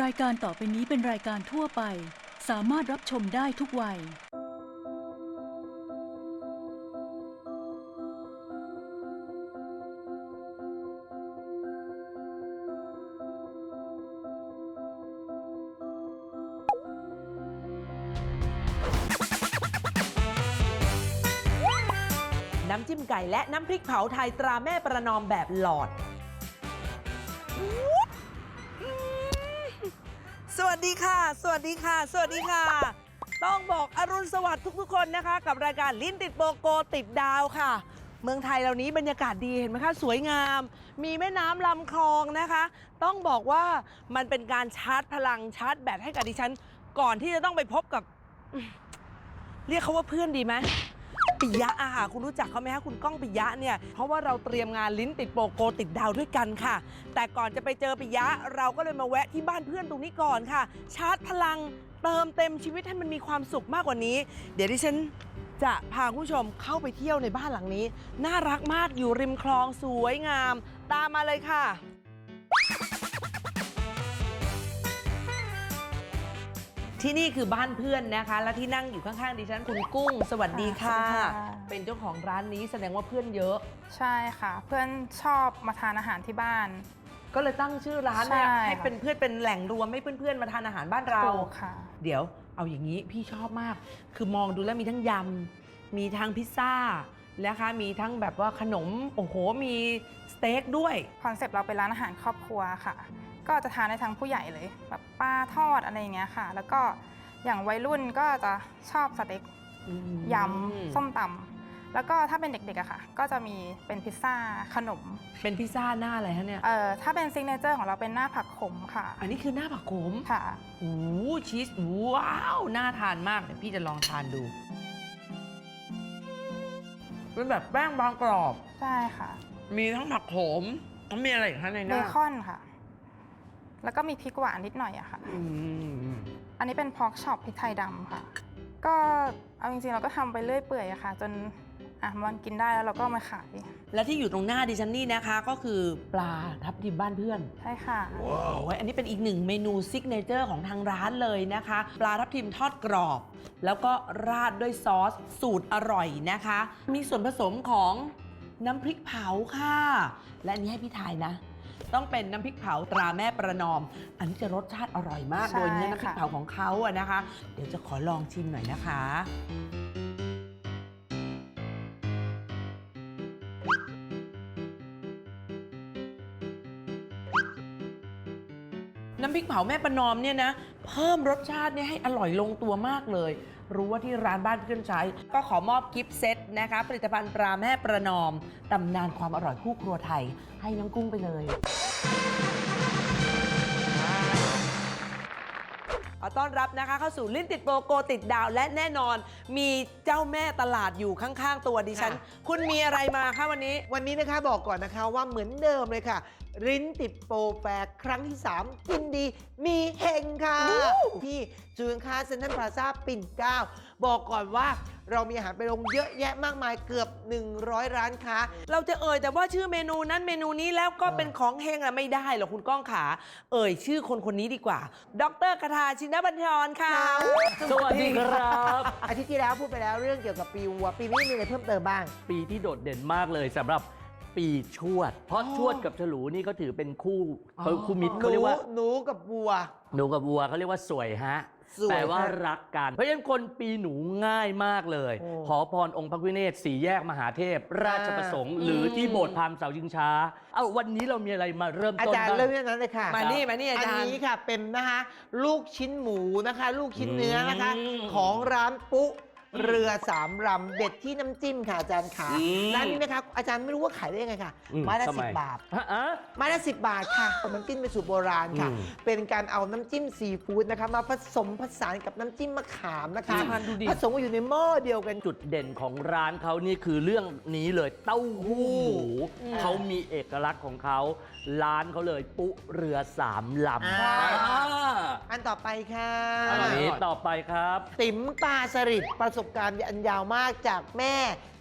รายการต่อไปนี้เป็นรายการทั่วไป สามารถรับชมได้ทุกวัย น้ำจิ้มไก่และน้ำพริกเผาไทยตราแม่ประนอมแบบหลอด ดีค่ะ สวัสดีค่ะ สวัสดีค่ะ ต้องบอกอรุณสวัสดิ์ทุกๆคนนะคะ กับรายการลิ้นติดโปโกติดดาวค่ะ เมืองไทยเหล่านี้บรรยากาศดีเห็นไหมคะสวยงาม มีแม่น้ำลำคลองนะคะ ต้องบอกว่ามันเป็นการชาร์จพลังชาร์จแบตให้กับดิฉัน ก่อนที่จะต้องไปพบกับ เรียกเขาว่าเพื่อนดีไหม ปิยะอะค่ะคุณรู้จักเขาไหมคะคุณก้องปิยะเนี่ยเพราะว่าเราเตรียมงานลิ้นติดโปโกติดดาวด้วยกันค่ะ แต่ก่อนจะไปเจอปิยะเราก็เลยมาแวะที่บ้านเพื่อนตรงนี้ก่อนค่ะ ชาร์จพลังเติมเต็มชีวิตให้มันมีความสุขมากกว่านี้ เดี๋ยวดิฉันจะพาคุณผู้ชมเข้าไปเที่ยวในบ้านหลังนี้ น่ารักมากอยู่ริมคลองสวยงาม ตามมาเลยค่ะ ที่นี่คือบ้านเพื่อนนะคะ และที่นั่งอยู่ข้างๆดิฉันคุณกุ้ง สวัสดีค่ะ สวัสดีค่ะ เป็นเจ้าของร้านนี้แสดงว่าเพื่อนเยอะ ใช่ค่ะ เพื่อนชอบมาทานอาหารที่บ้าน ก็เลยตั้งชื่อร้านเนี่ยใช่ ให้เป็นเพื่อนเป็นแหล่งรวมให้เพื่อนๆมาทานอาหารบ้านเรา ถูกค่ะ เดี๋ยวเอาอย่างนี้พี่ชอบมาก คือมองดูแล้วมีทั้งยำ มีทั้งพิซซ่านะคะมีทั้งแบบว่าขนม โอ้โห มีสเต็กด้วย คอนเซปต์เราเป็นร้านอาหารครอบครัวค่ะ ก็จะทานได้ทั้งผู้ใหญ่เลยแบบปลาทอดอะไรอย่างเงี้ยค่ะ แล้วก็อย่างวัยรุ่นก็จะชอบสเต็กยำส้มตำแล้วก็ถ้าเป็นเด็กๆอะค่ะ ก็จะมีเป็นพิซซ่าขนม เป็นพิซซ่าหน้าอะไรฮะเนี่ย เอ่อถ้าเป็นซิกเนเจอร์ของเราเป็นหน้าผักขมค่ะ อันนี้คือหน้าผักโขมค่ะโอ้โหชีสว้าวน่าทานมากเดี๋ยวพี่จะลองทานดูเป็นแบบแป้งบางกรอบ ใช่ค่ะ มีทั้งผักโขมแล้วมีอะไรอีกคะในหเบน้าคอนค่ะ แล้วก็มีพริกหวานนิดหน่อยอะค่ะ อืมอันนี้เป็นพอกช็อปพริกไทยดำค่ะ ก็เอาจริงๆเราก็ทำไปเรื่อยเปื่อยอะค่ะ จนอะมันกินได้แล้วเราก็เอามาขายและที่อยู่ตรงหน้าดิฉันนี่นะคะ ก็คือปลาทับทิมบ้านเพื่อน ใช่ค่ะ โอ้ยอันนี้เป็นอีกหนึ่งเมนูซิกเนเจอร์ของทางร้านเลยนะคะ ปลาทับทิมทอดกรอบ แล้วก็ราดด้วยซอสสูตรอร่อยนะคะ มีส่วนผสมของน้ำพริกเผาค่ะ และอันนี้ให้พี่ทายนะ ต้องเป็นน้ำพริกเผาตราแม่ประนอม อันนี้จะรสชาติอร่อยมากใช่โดยเนื้อน้ำพริกค่ะเผาของเขาอะนะคะ เดี๋ยวจะขอลองชิมหน่อยนะคะน้ำพริกเผาแม่ประนอมเนี่ยนะ เพิ่มรสชาติเนี่ยให้อร่อยลงตัวมากเลย รู้ว่าที่ร้านบ้านเพื่อนใช้ ก็ขอมอบกิฟต์เซตนะคะ ผลิตภัณฑ์ปลาแม่ประนอมตำนานความอร่อยคู่ครัวไทย ให้น้องกุ้งไปเลย ต้อนรับนะคะเข้าสู่ลิ้นติดโปโกติดดาว และแน่นอนมีเจ้าแม่ตลาดอยู่ข้างๆ ตัวดิฉัน ค่ะ คุณมีอะไรมาคะวันนี้ วันนี้นะคะบอกก่อนนะคะว่าเหมือนเดิมเลยค่ะ ริ้นติดโปรแฟร์ครั้งที่ 3 กินดีมีเฮงค่ะ ที่ศูนย์ค้าเซ็นทรัลพลาซาปิ่นเกล้า บอกก่อนว่าเรามีอาหารไปลงเยอะแยะมากมายเกือบ 100 ร้านค้า เราจะเอ่ยแต่ว่าชื่อเมนูนั้นเมนูนี้แล้วก็เป็นของเฮงอะไม่ได้หรอกคุณก้องขา เอ่ยชื่อคนคนนี้ดีกว่า ดรคาทาชินบัญชรค่ะ สวัสดีครับ อาทิตย์ที่แล้วพูดไปแล้วเรื่องเกี่ยวกับปีวัว ปีนี้มีอะไรเพิ่มเติมบ้าง ปีที่โดดเด่นมากเลยสำหรับปีชวด เพราะอ๋อชวดกับฉลูนี่เขาถือเป็นคู่อ๋อเขาคู่มิตรหเขานูเรียกว่าหนูกับวัว หนูกับวัวเขาเรียกว่าสวยฮะ สวยแปลว่าฮะรักกัน เพราะฉะนั้นคนปีหนูง่ายมากเลย โอ้ขอพรองค์พระพิฆเนศสีแยกมหาเทพ ราชประสงค์ หรืออืมที่โบสถ์พราหมณ์เสาชิงช้า เอ้าวันนี้เรามีอะไรมาเริ่มอาต้นจารย์บ้าง เริ่มที่นั้นเลยค่ะ มานี่มานี่อาอันจารย์ นี้ค่ะเป็นนะคะ ลูกชิ้นหมูนะคะ ลูกชิ้นเนื้อนะคะ อืมของร้านปุ๊ เรือสามรำเด็ดที่น้ำจิ้มค่ะอาจารย์ขาอืมร้านนี้นะคะอาจารย์ไม่รู้ว่าขายได้ยังไงค่ะอืมไม้ละทำไม สิบบาท ฮะอะไม้ละสิบบาทค่ะแต่มันกินเป็นสูตรโบราณค่ะ อืมเป็นการเอาน้ำจิ้มซีฟู้ดนะคะมาผสมผสานกับน้ำจิ้มมะขามนะคะทานดูดิ ผสมกันอยู่ในหม้อเดียวกัน จุดเด่นของร้านเขานี่คือเรื่องนี้เลยเต้าหู้หมูอืมเขามีเอกลักษณ์ของเขา ร้านเขาเลยปุ๊เรือสามลำอ่า อ่าอันต่อไปค่ะ อันนี้ต่อไปครับ ติ๋มปลาสลิดประสบการณ์อันยาวมากจากแม่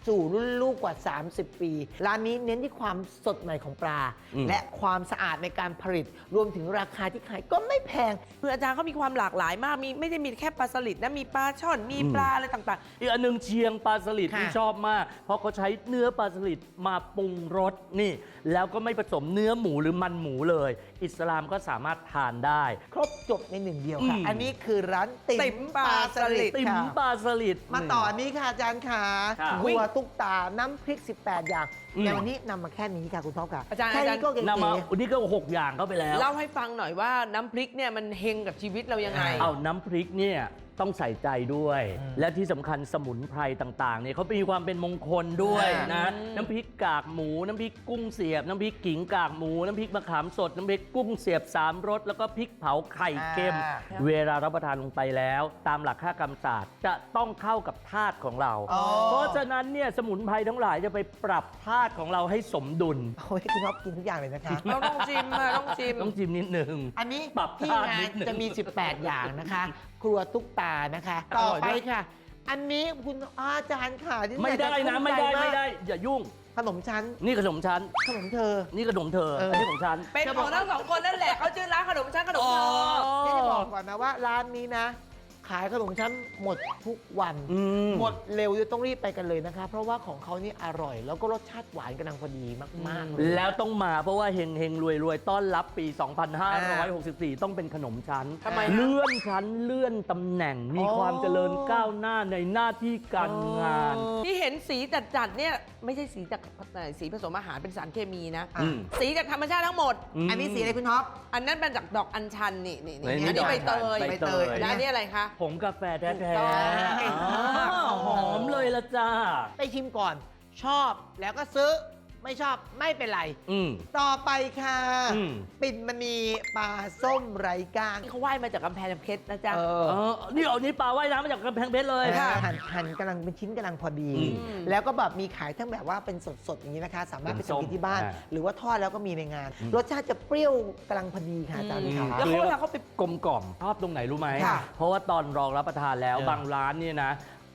สู่รุ่นลูกกว่า 30 ปี ร้านนี้เน้นที่ความสดใหม่ของปลาอืมและความสะอาดในการผลิต รวมถึงราคาที่ขายก็ไม่แพง คืออาจารย์เขามีความหลากหลายมาก มีไม่ได้มีแค่ปลาสลิดนะ มีปลาช่อน มีปลาอะไรต่างอีกอันหนึ่งเชียงปลาสลิดค่ะที่ชอบมาก เพราะเขาใช้เนื้อปลาสลิดมาปรุงรสนี่ แล้วก็ไม่ผสมเนื้อหมูหรือมันหมูเลย อิสลามก็สามารถทานได้ ครบจบในหนึ่งเดียวค่ะ อืม อันนี้คือร้านติ๋ติ๋มมปปลาลาสสลิลิดด ติ๋มค่ะ ปลาสลิด มาต่ออันนี้ค่ะอาจารย์ขาค่ะครัวตุ๊กตา น้ำพริก 18 อย่างอืมในวันนี้นำมาแค่นี้ค่ะคุณท็อปค่ะอาจารย์แค่อาจารนี้ย์ก็เก๋นำมาวันนี้ก็หกอย่างเข้าไปแล้วๆเล่าให้ฟังหน่อยว่าน้ำพริกเนี่ยมันเฮงกับชีวิตเรายังไง เอาน้ำพริกเนี่ย ต้องใส่ใจด้วยอืมและที่สำคัญสมุนไพรต่างๆเนี่ยเขามีความเป็นมงคลด้วยอ่านนะน้ำพริกกากหมู น้ำพริกกุ้งเสียบ น้ำพริกขิงกากหมู น้ำพริกมะขามสด น้ำพริกกุ้งเสียบสามรสแล้วก็พริกเผาไข่เค็ม อ่า เวลารับประทานลงไปแล้ว ตามหลักค่ากรรมศาสตร์จะต้องเข้ากับธาตุของเรา อ๋อ เพราะฉะนั้นเนี่ยสมุนไพรทั้งหลายจะไปปรับธาตุของเราให้สมดุล โอ้ยคุณท็อปกินทุกอย่างเลยนะคะ เราต้องชิมอะต้องชิม ต้องจิ้มนิดนึง อันนี้ปรับที่ธาตุงานินดหนึ่ง จะมี 18 อย่างนะคะ ครัวตุ๊กตานะคะอต่อร่อยไปด้วยค่ะ อันนี้คุณอาจารย์ค่ะที่ไม่ได้นะไม่ได้ไม่ได้ อย่ายุ่ง ขนมชั้น นี่ขนมชั้น ขนมเธอ นี่ขนมเธอเอออัอันนี้ของฉันเป็นของทั้งสองคนนั่นแหละเขาชื่อร้านขนมชั้นขนมทอนี่งจะบอกก่อนนะว่าร้านนี้นะ ขายขนมชั้นหมดทุกวัน อืม หมดเร็วจะต้องรีบไปกันเลยนะคะ เพราะว่าของเขานี่อร่อย แล้วก็รสชาติหวานกำลังพอดีมากๆเลย แล้วต้องมาเพราะว่าเฮงเฮงรวยรวยต้อนรับปี 2564 ต้องเป็นขนมชั้นทำไมฮะ เลื่อนชั้นเลื่อนตำแหน่งมีอ๋อความเจริญก้าวหน้าในหน้าที่การงาน ที่เห็นสีจัดๆเนี่ยไม่ใช่สีจากสีผสมอาหารเป็นสารเคมีนะ อืม สีจากธรรมชาติทั้งหมด ม อันนี้สีอะไรคุณท็อป อันนั้นเป็นจากดอกอัญชันนี่นี่นี่นี่อันนี้ใบเตยใบเตย แล้วอันนี้อะไรคะผงกาแฟแท้ถูกต้องๆอ้าวหอมเลยละจ้า ไปชิมก่อนชอบแล้วก็ซื้อ ไม่ชอบไม่เป็นไร อืม ต่อไปค่ะ อืม ปิ่นมณีปลาส้มไร้ก้างเขาว่ายมาจากกำแพงเพชรนะจ๊ะ เอเอออนี่เอานี้ปลาว่ายน้ำมาจากกำแพงเพชรเลย ค่ะ หั่นหั่นกำลังเป็นชิ้นกำลังพอดี อืมแล้วก็แบบมีขายทั้งแบบว่าเป็นสดๆอย่างนี้นะคะ สามารถไปเป็นทำส้มกินที่บ้าน อ่า หรือว่าทอดแล้วก็มีในงานอืมรสชาติจะเปรี้ยวกำลังพอดีค่ะอาจารย์อืมค่ะ แล้วเขาเวลาเขาไปกลมกล่อมชอบตรงไหนรู้ไหม ค่ะเพราะว่าตอนรองรับประทานแล้วเออบางร้านเนี่ยนะ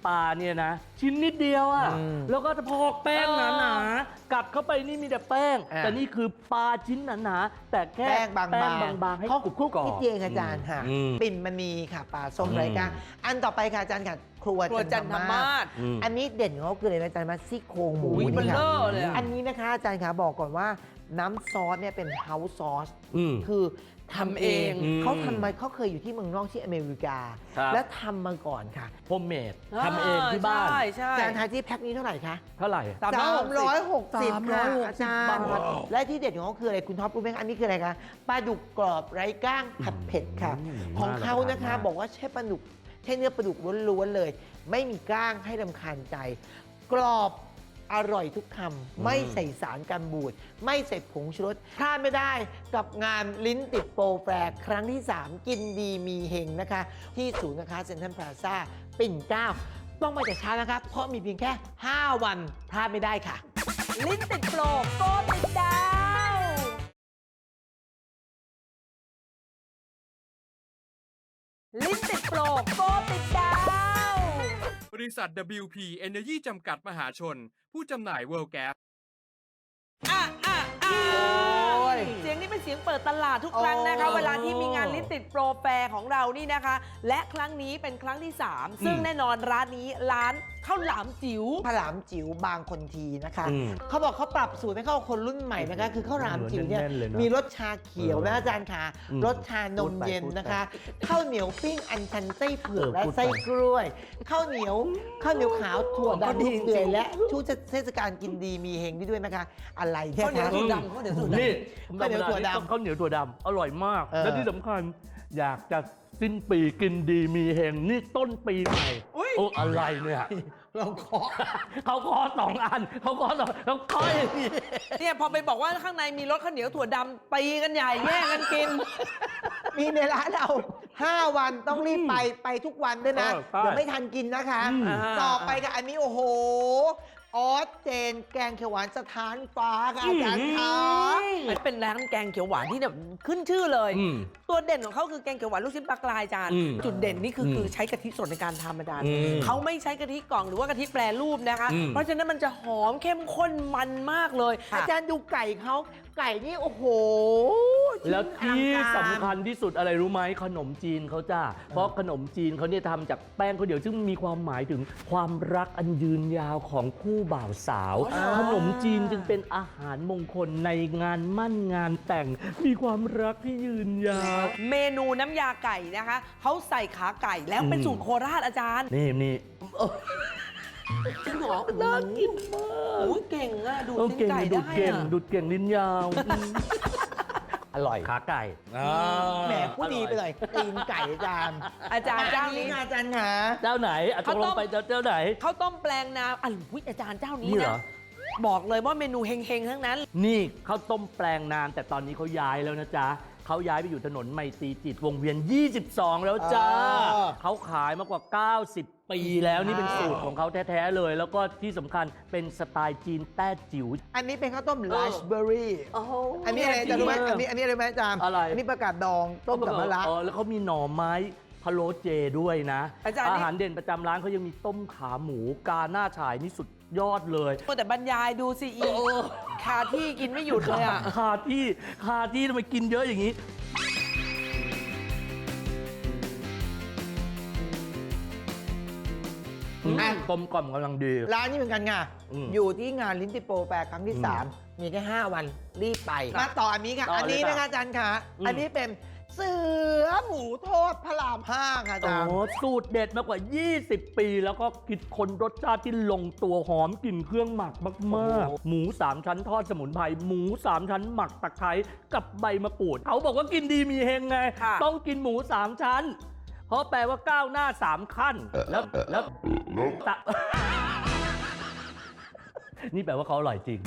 ปลาเนี่ยนะ ชิ้นนิดเดียวอะ่ะอืมแล้วก็จะพอกแป้งเออหนาๆกัดเข้าไปนี่มีแต่แป้ง อ่าแต่นี่คือปลาชิ้นหนาๆแต่แค่แป้งบางแป้งๆบางๆให้เขากรุบคลุกกรอบนิดเดียวเองอาจารย์ค่ะ อืมปิ่นมณีค่ะปลาส้มอืม ไร้ก้างอันต่อไปค่ะอาจารย์ค่ะ ครัวครัวจันทมามาศ ศ อืม อันนี้เด่นของเขาคืออะไรนะอาจารย์มาซี่โครงหมูอุ้ยเบลนี่เลค่ะอร์เลยอะ อันนี้นะคะอาจารย์คะบอกก่อนว่า น้ำซอสเนี่ยเป็นเฮาส์ซอสอืม คือทำเอง อืม เขาทำมาเขาเคยอยู่ที่เมืองนอกที่อเมริกา ครับ แล้วทำมาก่อนค่ะ โฮมเมดทำเองที่บ้าน ใช่ใช่อาจารย์ทายที่แพ็คนี้เท่าไหร่คะเท่าไหร่ สามร้อยหกสิบสามร้อยหกสิบ360ค่ะอาจารย์บาทและที่เด็ดของเขาคืออะไรคุณท็อปรู้ไหมคะอันนี้คืออะไรคะปลาดุกกรอบไร้ก้างผัดเผ็ดค่ะ อืมของเขาน่ารับนะคะทานมาก บอกว่าใช้ปลาดุกใช้เนื้อปลาดุกล้วนๆเลย ไม่มีก้างให้ลำคาญใจ กรอบ อร่อยทุกคำไม่ใส่สารกันบูด ไม่ใส่ผงชูรสพลาดไม่ได้กับงานลิ้นติดโปรแฟร์ครั้งที่ 3 กินดีมีเฮงนะคะ ที่ศูนย์นะคะเซ็นทรัลพลาซ่าปิ่นเกล้าต้องมาแต่เช้านะคะเพราะมีเพียงแค่ 5 วันพลาดไม่ได้ค่ะ ลิ้นติดโปรโกติดดาวลิ้นติดโปรโกติดดาว บริษัท WP Energy จำกัดมหาชน ผู้จำหน่าย World Gas อะอะอะโอ้ย เสียงนี้เป็นเสียงเปิดตลาดทุกครั้งนะคะ โอ้ เวลาที่มีงานลิ้นติดโปรแฟร์ของเรานี่นะคะ และครั้งนี้เป็นครั้งที่ 3 ซึ่งอืมแน่นอนร้านนี้ร้าน ข้าวหลามจิ๋ว ข้าวหลามจิ๋วบางคนทีนะคะ อืมเขาบอกเขาปรับสูตรให้เข้าคนรุ่นใหม่นะคะ คือข้าวหลามจิ๋วเนี่ยแน่นๆเลยนะมีรสชาเขียวนะเอออาจารย์ค่ะอืมรสชานมเย็นพูดไปนะคะข้าวเหนียวปิ้งอันชันไส้เผือกเออและพูดไปไส้กล้วยข้าวเหนียวข้าวเหนียวขาวถั่วก็ดำดีลูกเดือยจริงและชูเทศกาลกินดีมีเฮงนี่ด้วยนะคะ อะไรเนี่ยข้าวเหนียวคะถั่วดำข้าวเหนียวถั่วดำ นี่ข้าวเหนียวถั่วดำ ข้าวเหนียวถั่วดำอร่อยมาก เออ และที่สำคัญ อยากจะสิ้นปีกินดีมีเฮงนี่ต้นปีใหม่อุ๊ย โอ้อะไรเนี่ยเราขอ เขาขอสองอันเขาขอสองเขาขออย่างนี้เนี่ยพอไปบอกว่าข้างในมีรสข้าวเหนียวถั่วดำตีกันใหญ่แย่งกันกิน มีในร้านเรา 5 วันต้องรีบไปไปทุกวันด้วยนะ เออใช่เดี๋ยวไม่ทันกินนะคะ อืมอ่าต่อไปกับอันนี้โอ้โห ออสเจนแกงเขียวหวานสถานฟ้าค่ะอาจารย์คะมันเป็นร้านแกงเขียวหวานที่แบบขึ้นชื่อเลย อืม ตัวเด่นของเขาคือแกงเขียวหวานลูกชิ้นปลากรายจานอืมจุดเด่นนี่คืออืมคือใช้กะทิสดในการทำอาจารย์อืมเขาไม่ใช้กะทิกล่องหรือว่ากะทิแปรรูปนะคะ อืมเพราะฉะนั้นมันจะหอมเข้มข้นมันมากเลย อาจารย์ดูไก่เขา ไก่นี่ โอ้โหแล้วที่อลังการ สำคัญที่สุดอะไรรู้ไหมขนมจีนเขาจ้าเพราะขนมจีนเขาเนี่ยทำจากแป้งข้าวเหนียวซึ่งมีความหมายถึงความรักอันยืนยาวของคู่บ่าวสาวอ๋อเหรอขนมจีนจึงเป็นอาหารมงคลในงานมั่นงานแต่ง มีความรักที่ยืนยาว เมนูน้ำยาไก่นะคะ เขาใส่ขาไก่แล้วเป็นอืม สูตรโคราชอาจารย์ นี่นี่ จริงเหรอน่ากินมากโอ้ยเก่งอะดูดเออตีนเก่งไก่ดูได้ดเก่งอะดูดเก่งลิ้นยาวอืมอร่อยขาไก่แหมผู้ดีไปเลยตีนไก่อาจารย์อาจารย์เจ้าอันนี้นี้ค่ะอาจารย์คะเจ้าไหนอะตเขากต้ลองงไปเจ้าเจ้าไหน ข้าวต้มแปลงนาอะอุ๊ยอาจารย์เจ้านี้นี่เหรนะอ บอกเลยว่าเมนูเฮงๆทั้งนั้น นี่ข้าวต้มแปลงนานแต่ตอนนี้เขาย้ายแล้วนะจ๊ะ เขาย้ายไปอยู่ถนนไมตรีจิตวงเวียน 22 แล้วจ้าอ๋อเขาขายมากว่า 90 ปีแล้วนี่เป็นสูตรของเขาแท้ ๆ เลย แล้วก็ที่สำคัญเป็นสไตล์จีนแต้จิ๋ว อันนี้เป็นข้าวต้มราสเบอร์รี่อันนี้อะไรอาจารย์รู้ไหมอันนี้อันนี้อะไรไหมอาจารย์อะไรอันนี้ประกาศดองต้มกับมะระ เออแล้วเขามีหน่อไม้พะโล้เจด้วยนะอาจารย์นี่ หารเด่นประจำร้านเขายังมีต้มขาหมูกาหน้าฉายนี่สุด ยอดเลยแต่บรรยายดูสิอีคาที่กินไม่หยุดเลยอะคาที่คาที่ทำไมกินเยอะอย่างนี้อืมอะ กลมกล่อมกำลังดี ร้านนี้เหมือนกันไงอืมอยู่ที่งานลิ้นติโปรแฟร์ครั้งที่ อืม3 มีแค่ 5 วันรีบไป มาต่ออันนี้ค่ะ ต่อเลยอันนี้ค่ะนะคะอาจารย์คะอืม อันนี้เป็น เสือหมูทอดพระรามห้าค่ะอาจารย์ โอ้สูตรเด็ดมากกว่า 20 ปี แล้วก็คิดคนรสชาติที่ลงตัวหอมกลิ่นเครื่องหมักมากโอ้โหๆหมู3ชั้นทอดสมุนไพรหมู3ชั้นหมักตะไคร้กับใบมะกรูดเขาบอกว่ากินดีมีเฮงไง ค่ะ ต้องกินหมู3ชั้น เพราะแปลว่าก้าวหน้า3ขั้น แล้วแล้วตะ นี่แปลว่าเขาอร่อยจริง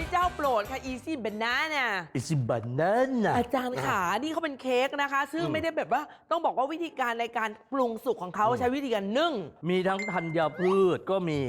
นนี้เจ้าโปรดค่ะ Easy Banana It's a banana อาจารย์ขา นี่เขาเป็นเค้กนะคะ ซึ่งอืมไม่ได้แบบว่าต้องบอกว่าวิธีการในการปรุงสุกของเขาอืม ใช้วิธีการนึ่ง มีทั้งธัญพืชก็มี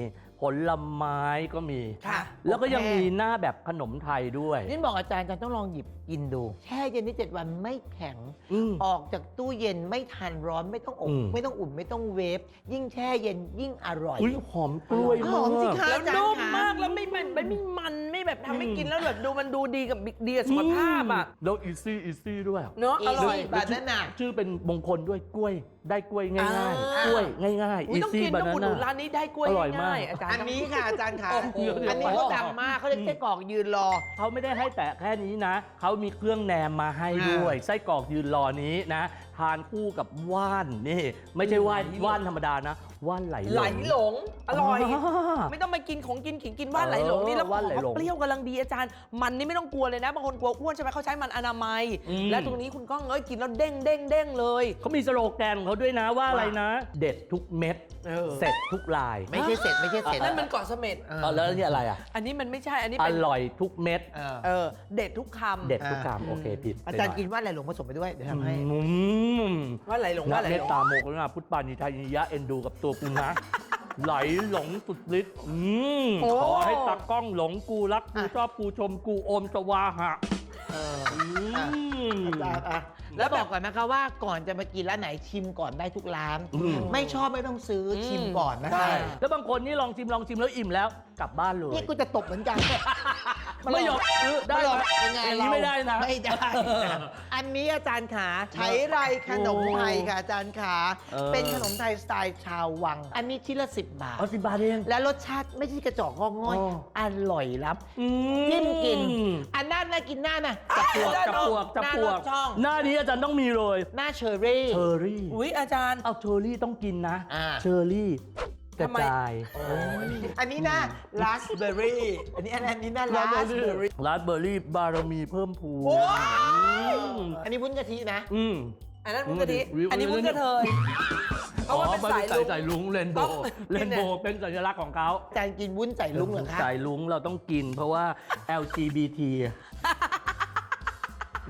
ผลไม้ก็มี ค่ะแล้วก็ยังโอเคมีหน้าแบบขนมไทยด้วย นี่บอกอาจารย์อาจารย์ต้องลองหยิบ กินดู แช่เย็นที่7วันไม่แข็ง อืม ออกจากตู้เย็นไม่ทานร้อนไม่ต้องอบอืม ไม่ต้องอุ่นไม่ต้องเวฟยิ่งแช่เย็นยิ่งอร่อย อุ้ยหอมกล้วยหมาอมสิกคะแล้วนุ่มมากแล้วไม่มันไม่มันไม่แบบทำให้กินแล้วแบบดูมันดูดีกับดีกับสุขภาพอะแล้วอีซี่อีซี่ด้วยเนาะอร่อยบานาน่าชื่อเป็นมงคลด้วยกล้วย ได้กล้วยง่ายอ่า ๆ กล้วยง่ายๆอุ้ยอีต้องซี่กินบาต้องนาอุดหนุนร้าน่านนี้ได้กล้วยอร่อยมาก ง่ายๆอาจารย์อันนี้ค่ะอาจารย์ค่ะโอ้โห อันนี้เขาดังมากเขาเรียกไส้กรอกยืนรอ เขาไม่ได้ให้แต่แค่นี้นะ เขามีเครื่องแนมมาให้ด้วย ไส้กรอกยืนรอนี้นะ ทานคู่กับว่านนี่ ไม่ใช่ว่านว่านธรรมดานะ ว่านไหลไหลหลง อร่อยาไม่ต้องมากินของกินขิงกินว่านไหลหลงนี่แล้วเออว่านไหลหลงเปรี้ยวกำลังดีอาจารย์ มันนี่ไม่ต้องกลัวเลยนะบางคนกลัวอ้วนใช่ไหมเขาใช้มันอนามัยอืมและตรงนี้คุณก้องเอ้ยกินแล้วเด้งเด้งเด้งเลยเขามีสโลแกนของเขาด้วยนะว่าอะไรนะ เด็ดทุกเม็ดเสร็จทุกลาย ไม่ใช่เสร็จไม่ใช่เสร็จนั่นมันเกาะเสม็ดเออเออแล้วนี่อะไรอะ อันนี้มันไม่ใช่อันนี้อเป็นร่อยทุกเม็ดเออเออเด็ดทุกคำเด็ดทุกอ่าคำโอเคผิดอาจารย์ไปหน่กินว่านอะไรหลงผสมไปด้วยเดี๋ยวทำให้อืมว่านไหลหลงนะว่านไหลเมหตลงตาโมกรุณาพุทธปานิทานิยะเอ็นดูกับตัวกูนะ ไหลหลงสุดฤทธิ์อืมขอให้ตากล้องหลงกูรักกูชอบกูชมกูโอมสวาหะเอออืม อาจารย์อะ แล้วบอกก่อนนะคะว่าก่อนจะมากินร้านไหนชิมก่อนได้ทุกร้าน อืม ไม่ชอบไม่ต้องซื้ออม ชิมก่อนนะคะใช่แล้วบางคนนี่ลองชิมลองชิมแล้วอิ่มแล้วกลับบ้านเลย นี่กูจะตบเหมือนกัน ไม่ยอมซื้อได้ไม่หรอกไหมยังไงอย่างนี้เราไม่ได้นะ ไม่ได้นะอันนี้อาจารย์ขาใช้ไรขนมไทยค่ะอาจารย์ขาเออ เป็นขนมไทยสไตล์ชาววัง อันนี้ชิ้นละสิบบาท เอาสิบบาทเอง และรสชาติไม่ใช่กระจอกงอกง่อยอ๋ออ ร่อยล้อืำจิ้มกิน อันหน้าน่ากินหน้าน่ะจับปวกจับปวกจับปวกหน้ารสช่องหน้านี้อาจารย์ต้องมีเลย หน้าเชอรี่ เชอรี่ อุ้ยอาจารย์ เอาเชอรี่ต้องกินนะ อ่า เชอรี่ กระทำไมจายอันนี้นะราสเบอร์รี่อันนี้อันนี้นะราสเบอร์รี่ราสเบอร์รี่บารมีเพิ่มพูนโอ้ยอืมอันนี้วุ้นกะทินะ อืมอันนั้นพุ้งกะทิอืมอันนี้พุ้งกระเทยเพราะว่าเป็นอ๋อสายใส่ลุงใส่ลุงเรนโบต้องว์กินเรนโบเนี่ยว์เป็นสัญลักษณ์ของเขาอาจารย์กินวุ้นใส่ลุงเหรอคะใส่ลุงเราต้องกินเพราะว่า LGBT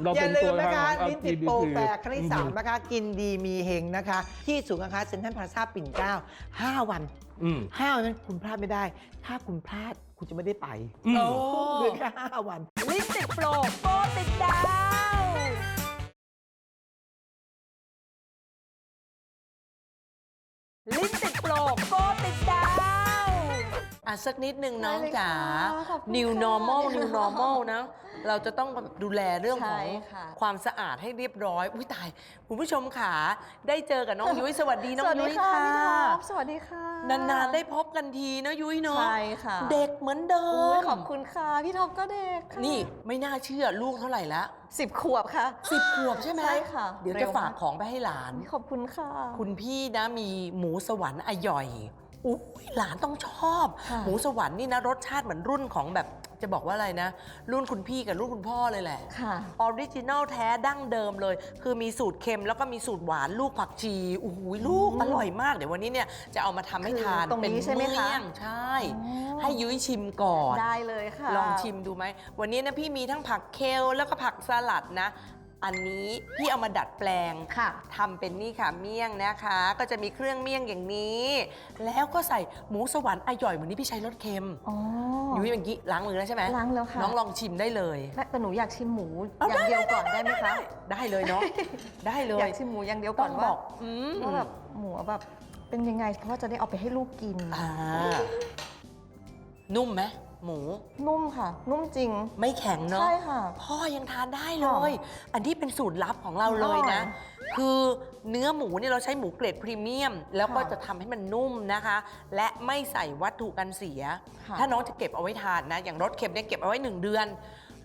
เราอย่าเป็นลืตัวมนะคะแทนลิ้นติด LGBT โปรแฟร์ครั้งที่สามนะคะ กินดีมีเฮงนะคะ ที่ศูนย์การค้าเซ็นทรัลพลาซาปิ่นเกล้า5วันอืม5วันนั้นคุณพลาดไม่ได้ ถ้าคุณพลาดคุณจะไม่ได้ไปอืม โอ้เหลือแค่5วัน ลิปติดโปรโปรติดดาวลิ้นติดโปรโปรติดดาว อะสักนิดนึงน้องได้เลยจ๋า ค่ะขอบคุณ new ค่ะ normal new normal นะ เราจะต้องดูแลเรื่องของใช่ค่ะความสะอาดให้เรียบร้อย อุ้ยตาย คุณผู้ชมขาได้เจอกับน้องยุ้ยสวัสดีน้องสวัสยุ้ดียค่ะค่ะ พี่ท็อปสวัสดีค่ะนานๆได้พบกันทีนะยุ้ยเนาะ ใช่ค่ะเด็กเหมือนเดิอุ๊ยม ขอบคุณค่ะ พี่ท็อปก็เด็กค่ะนี่ไม่น่าเชื่อลูกเท่าไหร่ละสิบขวบค่ะ สิบขวบใช่ไหมใช่ค่ะเดี๋ยวเร็จะวฝากมากของไปให้หลานอุ๊ยขอบคุณค่ะ คุณพี่นะมีหมูสวรรค์อร่อย อุ้ยหลานต้องชอบ ค่ะ หมูสวรรค์นี่นะรสชาติเหมือนรุ่นของแบบจะบอกว่าอะไรนะ รุ่นคุณพี่กับรุ่นคุณพ่อเลยแหละ ค่ะ ออริจินัลแท้ดั้งเดิมเลย คือมีสูตรเค็มแล้วก็มีสูตรหวานลูกผักชีโอ้โหลูกอืมอร่อยมาก เดี๋ยววันนี้เนี่ยจะเอามาทำให้คือทานตรงนี้เป็นใช่ไหมคะเมี่ยงใช่อ๋อให้ยุ้ยชิมก่อน ได้เลยค่ะ ลองชิมดูไหม วันนี้นะพี่มีทั้งผักเคลแล้วก็ผักสลัดนะ อันนี้พี่เอามาดัดแปลงค่ะ ทำเป็นนี่ค่ะเมี่ยงนะคะ ก็จะมีเครื่องเมี่ยงอย่างนี้ แล้วก็ใส่หมูสวรรค์อร่อยเหมือนนี้พี่ใช้รสเค็มอ๋อยุ้ยเมื่อกี้ล้างมือแล้วใช่ไหมล้างแล้วค่ะน้องลองชิมได้เลย แต่หนูอยากชิมหมูเอาอย่างเดียวก่อนได้ไหมคะได้เลยเนาะได้เลอยยากชิมหมูอย่างเดียวก่ต้ออนงบว่าอกอืมว่าแบบหมูแบบเป็นยังไงเพราะว่าจะได้เอาไปให้ลูกกิน อ่านุ่มไหม หมูนุ่มค่ะ นุ่มจริง ไม่แข็งเนาะใช่ค่ะ พ่อยังทานได้เลย อันที่เป็นสูตรลับของเราเลยนะอร่คือเนื้อหมูเนี่ยเราใช้หมูเกรดพรีเมียม แล้วก็ค่ะจะทำให้มันนุ่มนะคะ และไม่ใส่วัตถุกันเสียค่ะถ้าน้องจะเก็บเอาไว้ทานนะ อย่างรสเค็มเนี่ยเก็บเอาไว้1เดือน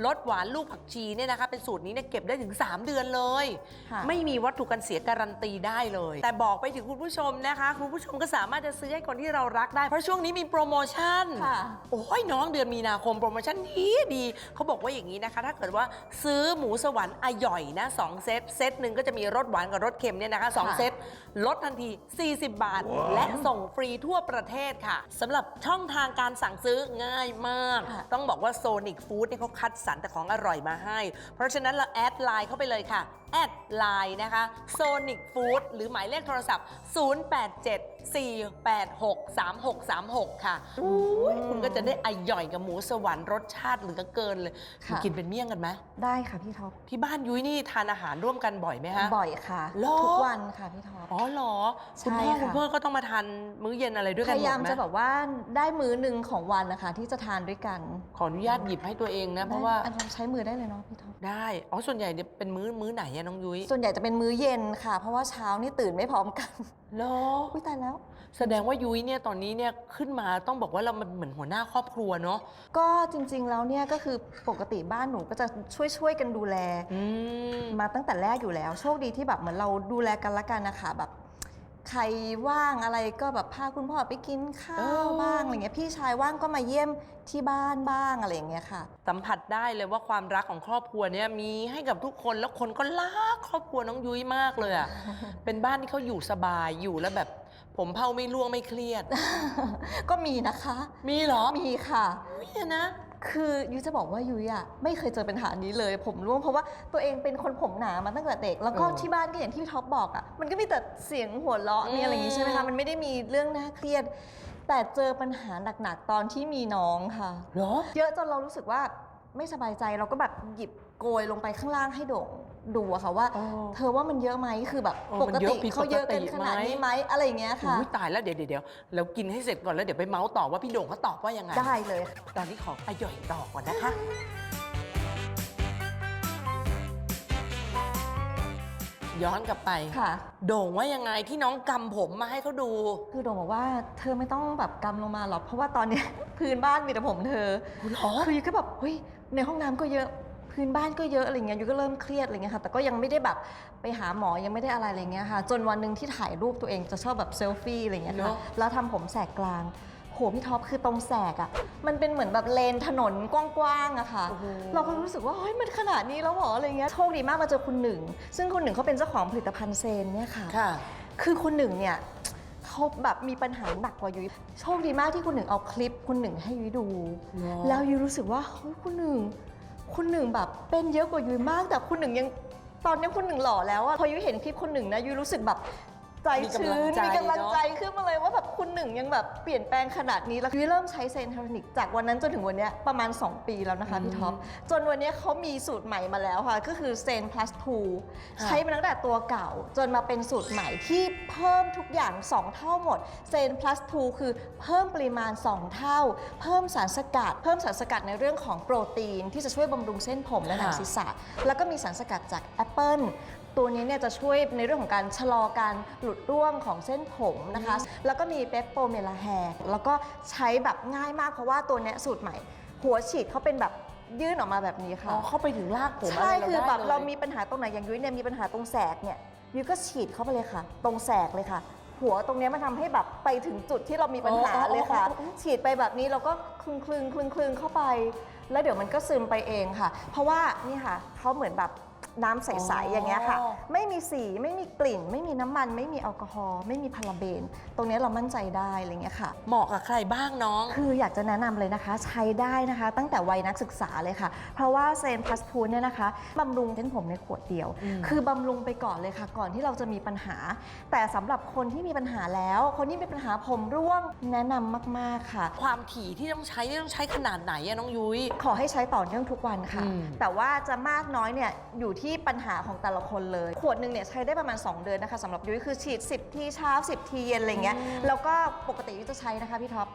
รสหวานลูกผักชีเนี่ยนะคะเป็นสูตรนี้เนี่ยเก็บได้ถึง 3 เดือนเลย ค่ะไม่มีวัตถุกันเสียการันตีได้เลย แต่บอกไปถึงคุณผู้ชมนะคะ คุณผู้ชมก็สามารถจะซื้อให้คนที่เรารักได้ เพราะช่วงนี้มีโปรโมชั่น ค่ะ โอ้ยน้องเดือนมีนาคมโปรโมชั่นดีดีเขาบอกว่าอย่างนี้นะคะ ถ้าเกิดว่าซื้อหมูสวรรค์อร่อยนะสองเซตเซตหนึ่งก็จะมีรสหวานกับรสเค็มเนี่ยนะคะสองค่ะ เซตลดทันที 40 บาท และส่งฟรีทั่วประเทศค่ะสำหรับช่องทางการสั่งซื้อง่ายมากค่ะต้องบอกว่าโซนิกฟู้ดเนี่ยเขาคัดสรรแต่ของอร่อยมาให้ เพราะฉะนั้นเราแอดไลน์เข้าไปเลยค่ะแอดไลน์นะคะโซนิกฟู้ดหรือหมายเลขโทรศัพท์ 0874863636 ค่ะอุ้ยคุณก็จะได้อร่อยกับหมูสวรรค์รสชาติเหลือเกินเลยค่ะ กินเป็นเมี่ยงกันไหมได้ค่ะพี่ท็อปที่บ้านยุ้ยนี่ทานอาหารร่วมกันบ่อยไหมฮะ บ่อยค่ะหรอ ทุกวันค่ะพี่ท็อป อ๋อเหรอ คุณใช่พ่อค่ะ คุณพ่อก็ต้องมาทานมื้อเย็นอะไรด้วยพกันหมยายามดไหมจะแบบว่าได้มื้อหนึ่งของวันนะคะ ที่จะทานด้วยกันขออนุญาตหยิบให้ตัวเองนะ เพราะว่าได้อันนั้นใช้มือได้เลยเนาะพี่ท็อป ได้ อ๋อ ส่วนใหญ่เนี่ยเป็นมื้อมื้อไหนอะน้องยุ้ยส่วนใหญ่จะเป็นมื้อเย็นค่ะ เพราะว่าเช้านี่ตื่นไม่พร้อมกันเหรออุ้ยตายแล้ว แสดงว่ายุ้ยเนี่ยตอนนี้เนี่ยขึ้นมาต้องบอกว่าเรามันเหมือนหัวหน้าครอบครัวเนาะก็จริง ๆ แล้วเนี่ยก็คือปกติบ้านหนูก็จะช่วยช่วยๆกันดูแล อืม มาตั้งแต่แรกอยู่แล้ว โชคดีที่แบบเหมือนเราดูแลกันละกันนะคะแบบ ใครว่างอะไรก็แบบพาคุณพ่อไปกินข้าเอวอบ้างอะไรเงี้ยพี่ชายว่างก็มาเยี่ยมที่บ้านบ้างอะไรอย่างเงี้ยค่ะ สัมผัสได้เลยว่าความรักของครอบครัวเนี่ยมีให้กับทุกคนแล้วคนก็รักครอบครัวน้องยุ้ยมากเลยอะเป็นบ้านที่เขาอยู่สบายอยู่แล้วแบบ ผมเผาไม่ร่วงไม่เครียด ก็มีนะคะ มีเหรอมีค่ะเนี่ยนะ คือยุ้ยจะบอกว่ายุ้ยอะไม่เคยเจอปัญหานี้เลย ผมร่วงเพราะว่าตัวเองเป็นคนผมหนามาตั้งแต่เด็ก แล้วก็เออที่บ้านก็อย่างที่พี่ท็อปบอกอะมันก็มีแต่เสียงหัวเราะอืมมีอะไรอย่างงี้ใช่ไหมคะมันไม่ได้มีเรื่องน่าเครียด แต่เจอปัญหาหนักๆตอนที่มีน้องค่ะ เหรอ เยอะจนเรารู้สึกว่าไม่สบายใจเราก็แบบหยิบโกยลงไปข้างล่างให้โด่ง ดูอะค่ะว่า อ๋อเธอว่ามันเยอะไหมคือแบบเออปมันกเยติอะผิดเขาเยอะกันปกติขนาดไหมนี้ไหมอะไรอย่างเงี้ยค่ะ อุ๊ยตายแล้วเดี๋ยวเดี๋ยวเดี๋ยวเรากินให้เสร็จก่อนแล้วเดี๋ยวไปเมาส์ต่อว่าพี่โด่งเขาตอบว่ายังไง ได้เลยตอนนี้ขออร่อยต่อก่อนนะคะ ย้อนกลับไป ค่ะ โด่งว่ายังไงที่น้องกำผมมาให้เขาดู คือโด่งบอกว่าเธอไม่ต้องแบบกำลงมาหรอกเพราะว่าตอนเนี้ย พื้นบ้านมีแต่ผมเธอหรอ คือยูก็แบบเฮ้ยในห้องน้ำก็เยอะ พื้นบ้านก็เยอะอะไรเงี้ยยูก็เริ่มเครียดอะไรเงี้ยค่ะแต่ก็ยังไม่ได้แบบไปหาหมอยังไม่ได้อะไรอะไรเงี้ยค่ะ จนวันหนึ่งที่ถ่ายรูปตัวเองจะชอบแบบเซลฟี่อะไรเงี้ยเนค่ะอะแล้วทำผมแสกกลางโหพี่ท็อปคือตรงแสกอะ่ะมันเป็นเหมือนแบบเลนถนนกว้างๆอะค่ะโอ้โหเราก็รู้สึกว่าเฮ้ยมันขนาดนี้แล้วเหรออะไรเงี้ยโชคดีมากมาเจอคุณหนึ่ง ซึ่งคุณหนึ่งเขาเป็นเจ้าของผลิตภัณฑ์เซนเนี่ยค่ะค่ะ คือคุณหนึ่งเนี่ยเขาแบบมีปัญหาหนักกว่ายุ้ยโชคดีมากที่คุณหนึ่งเอาคลิปคุณหนึ่งให้ยุ้ยดู แล้วยุ้ยรู้สึกว่าเฮ้ยคุณหนึ่ง คุณหนึ่งแบบเป็นเยอะกว่ายุ้ยมาก แต่คุณหนึ่งยังตอนนี้คุณหนึ่งหล่อแล้วอะพอยุ้ยเห็นคลิปคุณหนึ่งนะยุ้ยรู้สึกแบบ ใจชื้น มีมีกำกำลัลังงใจใจขึ้นมาเลยว่าแบบคุณหนึ่งยังแบบเปลี่ยนแปลงขนาดนี้แล้วยุ้ยเริ่มใช้เซนทานิกจากวันนั้นจนถึงวันเนี้ยประมาณ 2 ปีแล้วนะคะพี่ท็อปจนวันเนี้ยเขามีสูตรใหม่มาแล้วค่ะ ก็คือเซน plus 2ใช้มาตั้งแต่ตัวเก่า จนมาเป็นสูตรใหม่ที่เพิ่มทุกอย่าง 2 เท่าหมดเซน plus 2คือเพิ่มปริมาณ 2 เท่า เพิ่มสารสกัด เพิ่มสารสกัดในเรื่องของโปรตีน ที่จะช่วยบำรุงเส้นผมและหนังค่ะศีรษะแล้วก็มีสารสกัดจากแอปเปิล ตัวนี้เนี่ยจะช่วยในเรื่องของการชะลอการหลุดร่วงของเส้นผมนะคะ แล้วก็มีเปปโปเมลาแฮร์แล้วก็ใช้แบบง่ายมากเพราะว่าตัวเนี้ยสูตรใหม่ หัวฉีดเขาเป็นแบบยื่นออกมาแบบนี้ค่ะอ๋อเข้าไปถึงรากผมอะไรใช่เราคือได้แบบลยเรามีปัญหาตรงไหนอย่างยุ้ยเนี่ยมีปัญหาตรงแสกเนี่ยยุ้ยก็ฉีดเข้าไปเลยค่ะ ตรงแสกเลยค่ะ หัวตรงเนี้ยมันทำให้แบบไปถึงจุดที่เรามีปัญหาอ๋อเลยค่ะอ๋ออ๋อฉีดไปแบบนี้เราก็คลึงคลึงคลึงคลึงเข้าไป แล้วเดี๋ยวมันก็ซึมไปเองค่ะ เพราะว่านี่ค่ะเขาเหมือนแบบ น้ำใสๆอย่างเงี้ยค่ะ ไม่มีสีไม่มีกลิ่น ไม่มีน้ำมัน ไม่มีแอลกอฮอล์ไม่มีพาราเบน ตรงเนี้ยเรามั่นใจได้อะไรเงี้ยค่ะ เหมาะกับใครบ้างน้อง คืออยากจะแนะนำเลยนะคะ ใช้ได้นะคะ ตั้งแต่วัยนักศึกษาเลยค่ะ เพราะว่าเซนพลัสพูนเนี่ยนะคะบำรุงเส้นผมในขวดเดียวอืมคือบำรุงไปก่อนเลยค่ะ ก่อนที่เราจะมีปัญหา แต่สำหรับคนที่มีปัญหาแล้ว คนที่มีปัญหาผมร่วงแนะนำมากๆค่ะ ความถี่ที่ต้องใช้นี่ต้องใช้ขนาดไหนอะน้องยุ้ย ขอให้ใช้ต่อเนื่องทุกวันค่ะ อืม แต่ว่าจะมากน้อยเนี่ยอยู่ที่ปัญหาของแต่ละคนเลย ขวดหนึ่งเนี่ยใช้ได้ประมาณ 2 เดือนนะคะสำหรับยุ้ยคือฉีด 10 ทีเช้า 10 ทีเย็นอะไรเงี้ยแล้วก็ปกติยุ้ยจะใช้นะคะพี่ท็อป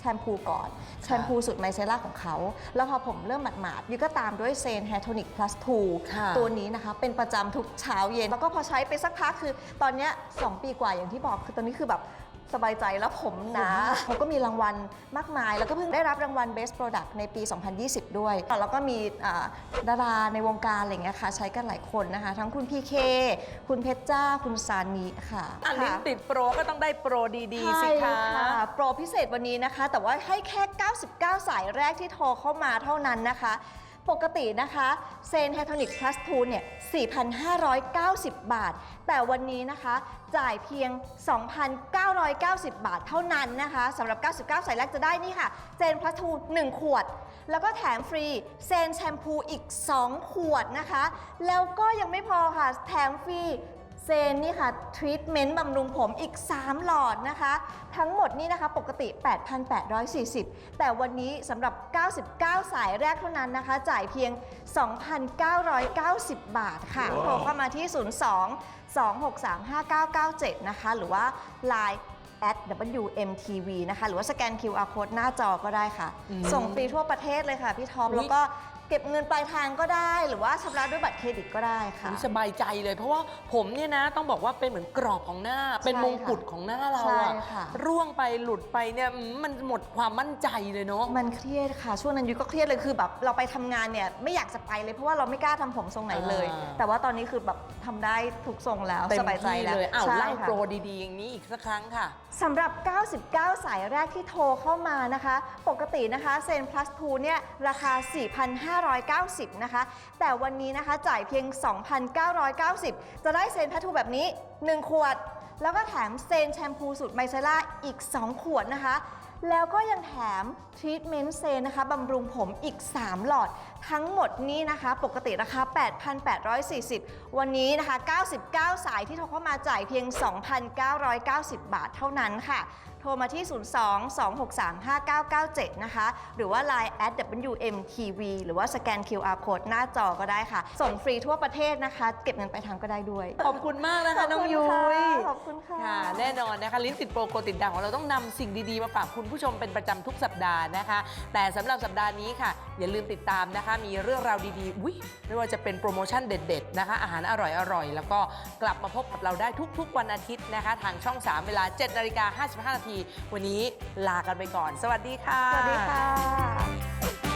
แชมพูก่อนแชมพูสูตรไมเซล่าของเขา แล้วพอผมเริ่มหมาดๆยุ้ยก็ตามด้วยเซนแฮร์โทนิกพลัสค่ะ2ตัวนี้นะคะ เป็นประจำทุกเช้าเย็น แล้วก็พอใช้ไปสักพักคือตอนเนี้ยสองปีกว่าอย่างที่บอกคือตอนนี้คือแบบ สบายใจแล้วผมหนะเขาก็มีรางวัลมากมาย แล้วก็เพิ่งได้รับรางวัล Best Product ในปี 2020 ด้วย แล้วก็มีอ่าดาราในวงการอะไรอย่างเงี้ยค่ะ ใช้กันหลายคนนะคะ ทั้งคุณพีเคคุณเพชรจ้า คุณซานิค่ะอันนี้ค่ะติดโปรก็ต้องได้โปรดีๆสิใช่คะโปรพิเศษวันนี้นะคะ แต่ว่าให้แค่ 99 สายแรกที่โทรเข้ามาเท่านั้นนะคะ ปกตินะคะเซนไฮโทนิกพลัสทูเนี่ย 4,590 บาท แต่วันนี้นะคะจ่ายเพียง 2,990 บาทเท่านั้นนะคะสำหรับ 99 สายแรกจะได้นี่ค่ะ เซนพลัสทู1ขวด แล้วก็แถมฟรีเซนแชมพูอีก 2 ขวดนะคะ แล้วก็ยังไม่พอค่ะ แถมฟรี เซนนี่ค่ะทรีทเมนต์บำรุงผมอีก 3 หลอดนะคะ ทั้งหมดนี่นะคะปกติ 8,840 แต่วันนี้สำหรับ 99 สายแรกเท่านั้นนะคะ จ่ายเพียง 2,990 บาทค่ะโทรเข้ามาที่ 02 263 5997 นะคะ หรือว่า Line at WMTV นะคะ หรือว่าสแกน QR code หน้าจอก็ได้ค่ะอืมส่งฟรีทั่วประเทศเลยค่ะพี่ท็อปอุ๊ยแล้วก็ เก็บเงินปลายทางก็ได้ หรือว่าชำระด้วยบัตรเครดิตก็ได้ค่ะ อุ๊ยสบายใจเลยเพราะว่าผมเนี่ยนะต้องบอกว่าเป็นเหมือนกรอบของหน้า เป็นมงกุฎของหน้าเราใช่อะค่ะ ร่วงไปหลุดไปเนี่ยอืมมันหมดความมั่นใจเลยเนาะ มันเครียดค่ะ ช่วงนั้นยุ้ยก็เครียดเลยคือแบบเราไปทำงานเนี่ยไม่อยากจะไปเลยเพราะว่าเราไม่กล้าทำผมทรงไหนเลย อ่า แต่ว่าตอนนี้คือแบบทำได้ทุกทรงแล้วเต็สมบายใจที่แล้วเลยอ้าวใช่เล่าค่ะ โปรดีๆ อย่างนี้อีกสักครั้งค่ะ สำหรับ 99 สายแรกที่โทรเข้ามานะคะ ปกตินะคะ เซน plus 2เนี่ย ราคา4,590 นะคะ แต่วันนี้นะคะจ่ายเพียง 2,990 จะได้เซน plus 2แบบนี้ 1 ขวด แล้วก็แถมเซนแชมพูสูตรไมเซล่าอีก 2 ขวดนะคะ แล้วก็ยังแถมทรีทเมนต์เซนนะคะบำรุงผมอีก 3 หลอด ทั้งหมดนี้นะคะ ปกติราคา 8,840 วันนี้นะคะ 99 สายที่โทรเข้ามาจ่ายเพียง 2,990 บาทเท่านั้นค่ะ โทรมาที่ 02-263-5997 นะคะ หรือว่า Line at WMTV หรือว่าสแกน QR code หน้าจอก็ได้ค่ะ ส่งฟรีทั่วประเทศนะคะ เก็บเงินไปลายทางก็ได้ด้วย ขอบคุณมากนะคะ น้องยุ้ยขอบคุณค่ะ ค่ะ แน่นอนนะคะ ลิ้นติดโปรโกติดดังของเราต้องนำสิ่งดีๆ มาฝากคุณผู้ชมเป็นประจำทุกสัปดาห์นะคะ แต่สำหรับสัปดาห์นี้ค่ะ อย่าลืมติดตามนะคะ มีเรื่องราวดีๆ อุ๊ย ไม่ว่าจะเป็นโปรโมชั่นเด็ดๆ นะคะ อาหารอร่อยๆ แล้วก็กลับมาพบกับเราได้ทุกๆ วันอาทิตย์นะคะ ทางช่อง 3 เวลา7นาฬิกา55นาทีวันนี้ลากันไปก่อน สวัสดีค่ะ สวัสดีค่ะ